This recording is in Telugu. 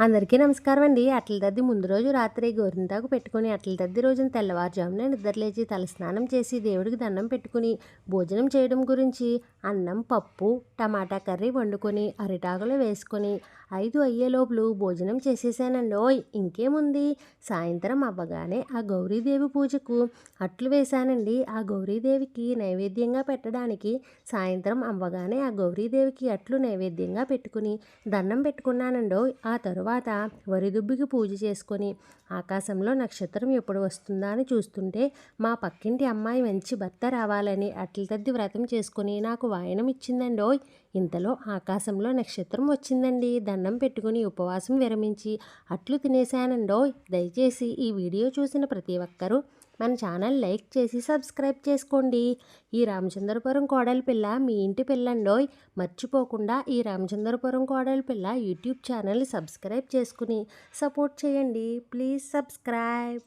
అందరికీ నమస్కారం అండి అట్ల దద్ది ముందు రోజు రాత్రి గోరింతాకు పెట్టుకుని అట్ల దద్ది రోజున తెల్లవారుజామున నిద్రలేచి తలస్నానం చేసి దేవుడికి దండం పెట్టుకుని భోజనం చేయడం గురించి అన్నం పప్పు టమాటా కర్రీ వండుకొని అరిటాకులు వేసుకొని ఐదు అయ్యేలోపులు భోజనం చేసేసానండి. ఓయ్ ఇంకేముంది? సాయంత్రం అవ్వగానే ఆ గౌరీదేవి పూజకు అట్లు వేశానండి. ఆ గౌరీదేవికి నైవేద్యంగా పెట్టడానికి సాయంత్రం అవ్వగానే ఆ గౌరీదేవికి అట్లు నైవేద్యంగా పెట్టుకుని దండం పెట్టుకున్నానండో. ఆ తరువాత తర్వాత వరిదుబ్బికి పూజ చేసుకొని ఆకాశంలో నక్షత్రం ఎప్పుడు వస్తుందా అని చూస్తుంటే మా పక్కింటి అమ్మాయి మంచి భర్త రావాలని అట్ల తద్ది వ్రతం చేసుకుని నాకు వాయనం ఇచ్చిందండోయ్ ఇంతలో ఆకాశంలో నక్షత్రం వచ్చిందండి. దండం పెట్టుకుని ఉపవాసం విరమించి అట్లు తినేశానండోయ్ దయచేసి ఈ వీడియో చూసిన ప్రతి ఒక్కరూ మన ఛానల్ లైక్ చేసి సబ్స్క్రైబ్ చేసుకోండి. ఈ రామచంద్రపురం కోడలి పిల్ల మీ ఇంటి పిల్లండోయ్. మర్చిపోకుండా ఈ రామచంద్రపురం కోడలి పిల్ల యూట్యూబ్ ఛానల్ సబ్స్క్రైబ్ చేసుకుని సపోర్ట్ చేయండి. Please subscribe.